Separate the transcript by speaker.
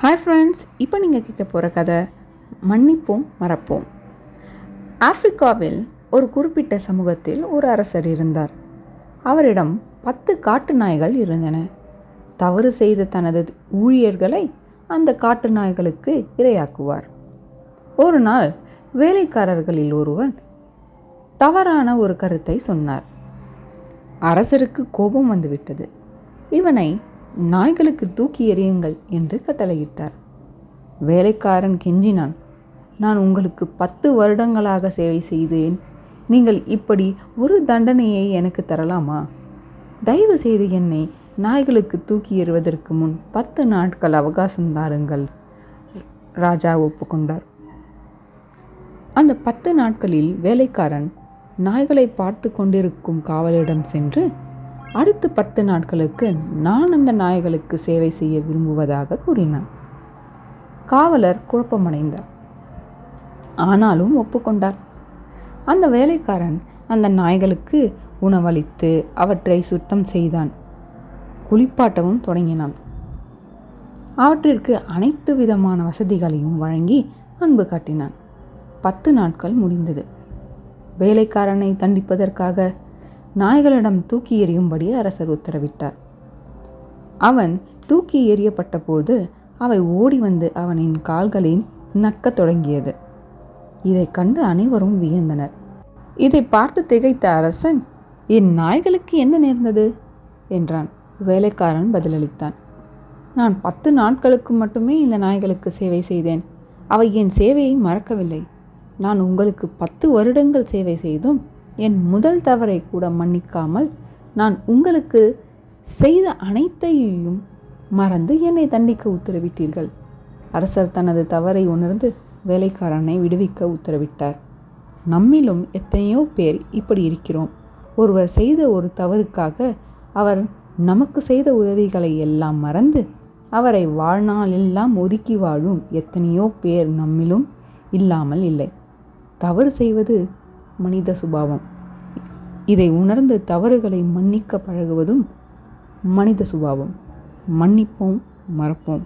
Speaker 1: Hi friends இப்போ நீங்கள் கேட்க போகிற கதை மன்னிப்போம் மறப்போம். ஆப்பிரிக்காவில் ஒரு குறிப்பிட்ட சமூகத்தில் ஒரு அரசர் இருந்தார். அவரிடம் பத்து காட்டு நாய்கள் இருந்தன. தவறு செய்த தனது ஊழியர்களை அந்த காட்டு நாய்களுக்கு இரையாக்குவார். ஒரு நாள் வேலைக்காரர்களில் ஒருவன் தவறான ஒரு கருத்தை சொன்னார். அரசருக்கு கோபம் வந்துவிட்டது. இவனை நாய்களுக்கு தூக்கி எறியுங்கள் என்று கட்டளையிட்டார். வேலைக்காரன் கெஞ்சினான் நான் உங்களுக்கு பத்து வருடங்களாக சேவை செய்தேன். நீங்கள் இப்படி ஒரு தண்டனையை எனக்கு தரலாமா? தயவு செய்து என்னை நாய்களுக்கு தூக்கி எறிவதற்கு முன் பத்து நாட்கள் அவகாசம் தாருங்கள். ராஜா ஒப்புக்கொண்டார். அந்த பத்து நாட்களில் வேலைக்காரன் நாய்களை பார்த்து கொண்டிருக்கும் காவலிடம் சென்று அடுத்த பத்து நாட்களுக்கு நான் அந்த நாய்களுக்கு சேவை செய்ய விரும்புவதாக கூறினான். காவலர் குழப்பமடைந்தார். ஆனாலும் ஒப்புக்கொண்டார். அந்த வேலைக்காரன் அந்த நாய்களுக்கு உணவளித்து அவற்றை சுத்தம் செய்தான். குளிப்பாட்டவும் தொடங்கினான். அவற்றிற்கு அனைத்து விதமான வசதிகளையும் வழங்கி அன்பு காட்டினான். பத்து நாட்கள் முடிந்தது. வேலைக்காரனை தண்டிப்பதற்காக நாய்களிடம் தூக்கி எறியும்படி அரசர் உத்தரவிட்டார். அவன் தூக்கி எறியப்பட்ட போது அவை ஓடி வந்து அவனின் கால்களில் நக்கத் தொடங்கியது. இதை கண்டு அனைவரும் வியந்தனர். இதை பார்த்து திகைத்த அரசன் என் நாய்களுக்கு என்ன நேர்ந்தது? என்றான். வேலைக்காரன் பதிலளித்தான் நான் பத்து நாட்களுக்கு மட்டுமே இந்த நாய்களுக்கு சேவை செய்தேன். அவை என் சேவையை மறக்கவில்லை. நான் உங்களுக்கு பத்து வருடங்கள் சேவை செய்தும் என் முதல் தவறை கூட மன்னிக்காமல் நான் உங்களுக்கு செய்த அனைத்தையும் மறந்து என்னை தண்டிக்க உத்தரவிட்டீர்கள். அரசர் தனது தவறை உணர்ந்து வேலைக்காரனை விடுவிக்க உத்தரவிட்டார். நம்மிலும் எத்தனையோ பேர் இப்படி இருக்கிறோம். ஒருவர் செய்த ஒரு தவறுக்காக அவர் நமக்கு செய்த உதவிகளை எல்லாம் மறந்து அவரை வாழ்நாளெல்லாம் ஒதுக்கி வாழும் எத்தனையோ பேர் நம்மிலும் இல்லாமல் இல்லை. தவறு செய்வது மனித சுபாவம். இதை உணர்ந்து தவறுகளை மன்னிக்க பழகுவதும் மனித சுபாவம். மன்னிப்போம் மறப்போம்.